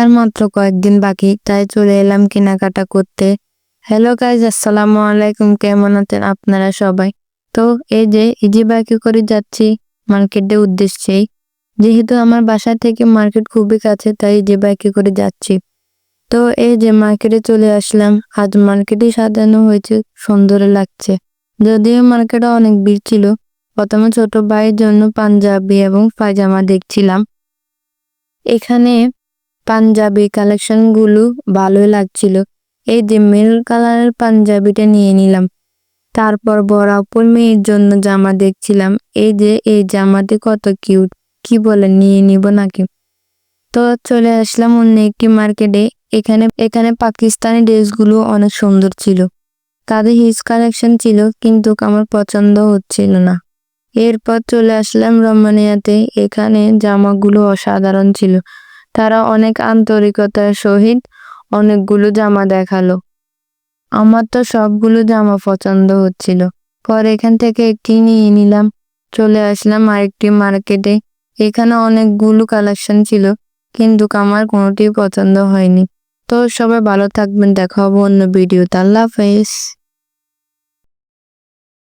আর মাত্র কয়েকদিন বাকি, তাই চলে এলাম কেনাকাটা করতে। হ্যালো গাইজ আসসালামু আলাইকুম, কেমন আছেন আপনারা সবাই? তো এই যে ইজি বাইকে করে যাচ্ছি? মার্কেটের উদ্দেশ্যেই যেহেতু আমার বাসা থেকে মার্কেট খুবই কাছে, তাই ইজি বাইকে করে যাচ্ছি? তো এই যে মার্কেটে চলে আসলাম। আজ মার্কেটে সাজানো হয়েছে, সুন্দর লাগছে। যদিও মার্কেটে অনেক ভিড় ছিল, প্রথমে ছোট ভাইয়ের জন্য পাঞ্জাবি এবং পায়জামা দেখছিলাম। এখানে পাঞ্জাবি কালেকশনগুলো ভালোই লাগছিল। এই যে মেরুন কালারের পাঞ্জাবিটা নিয়ে নিলাম। তারপর বরাবর মেয়ের জন্য জামা দেখছিলাম। এই যে, এই জামাটি কত কিউট। কি বলে, নিয়ে নিব নাকি? তো চলে আসলাম অন্য একটি মার্কেটে। এখানে এখানে পাকিস্তানি ড্রেসগুলো অনেক সুন্দর ছিল। তাদের হিজ কালেকশন ছিল, কিন্তু আমার পছন্দ হচ্ছিল না। এরপর চলে আসলাম রমানিয়াতে এখানে জামাগুলো অসাধারণ ছিল। তারা অনেক আন্তরিকতার সহিত অনেকগুলো জামা দেখাল। আমার তো সবগুলো জামা পছন্দ হচ্ছিল। পর এখান থেকে একটি নিয়ে নিলাম, চলে আসলাম আরেকটি মার্কেটে। এখানে অনেকগুলো কালেকশন ছিল, কিন্তু আমার কোনোটি পছন্দ হয়নি। তো সবাই ভালো থাকবেন, দেখা হবে অন্য ভিডিওতে। আল্লাহ হাফেজ।